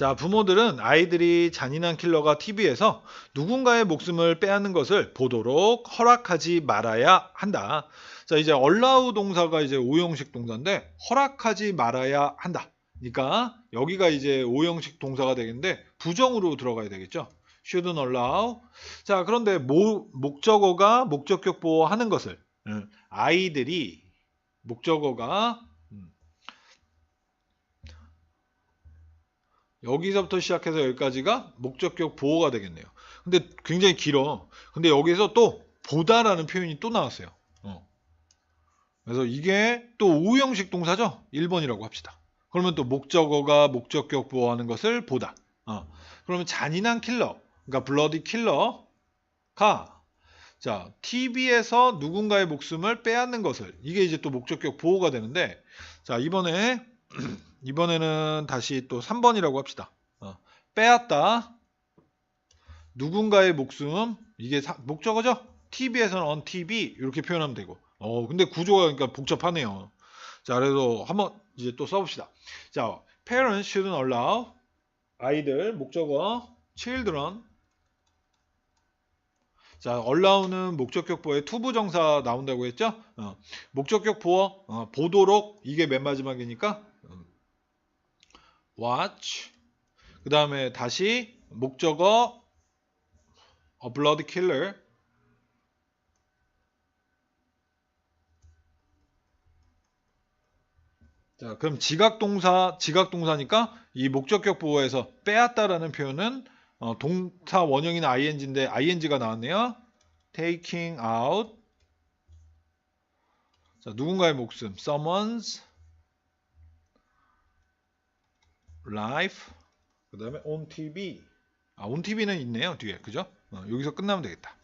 자, 부모들은 아이들이 잔인한 킬러가 TV에서 누군가의 목숨을 빼앗는 것을 보도록 허락하지 말아야 한다. 자, 이제 allow 동사가 이제 오형식 동사인데 허락하지 말아야 한다. 그러니까 여기가 이제 오형식 동사가 되겠는데 부정으로 들어가야 되겠죠. shouldn't allow. 자, 그런데 모, 목적어가 목적격 보호하는 것을 음, 아이들이 목적어가 여기서부터 시작해서 여기까지가 목적격 보호가 되겠네요. 근데 굉장히 길어. 근데 여기서 또 보다라는 표현이 또 나왔어요. 어. 그래서 이게 또 오형식 동사죠. 1번이라고 합시다. 그러면 또 목적어가 목적격 보호하는 것을 보다. 어. 그러면 잔인한 킬러, 그러니까 블러디 킬러가 자 TV에서 누군가의 목숨을 빼앗는 것을 이게 이제 또 목적격 보호가 되는데 자 이번에 이번에는 다시 또 3번이라고 합시다. 어, 빼앗다. 누군가의 목숨 이게 사, 목적어죠? TV에서는 on TV 이렇게 표현하면 되고. 어 근데 구조가 그러니까 복잡하네요. 자 그래서 한번 이제 또 써봅시다. 자 parents shouldn't allow 아이들 목적어 children 자, allow는 목적격 보호에 투부정사 나온다고 했죠? 어, 목적격 보호, 어, 보도록 이게 맨 마지막이니까 음, watch. 그 다음에 다시 목적어 a blood killer. 자, 그럼 지각동사, 지각동사니까 이 목적격 보호에서 빼앗다라는 표현은 어, 동사 원형인 ing인데 ing가 나왔네요. taking out. 자, 누군가의 목숨. Someone's life 그 다음에 on TV 아 on TV는 있네요 뒤에 그죠? 어, 여기서 끝나면 되겠다.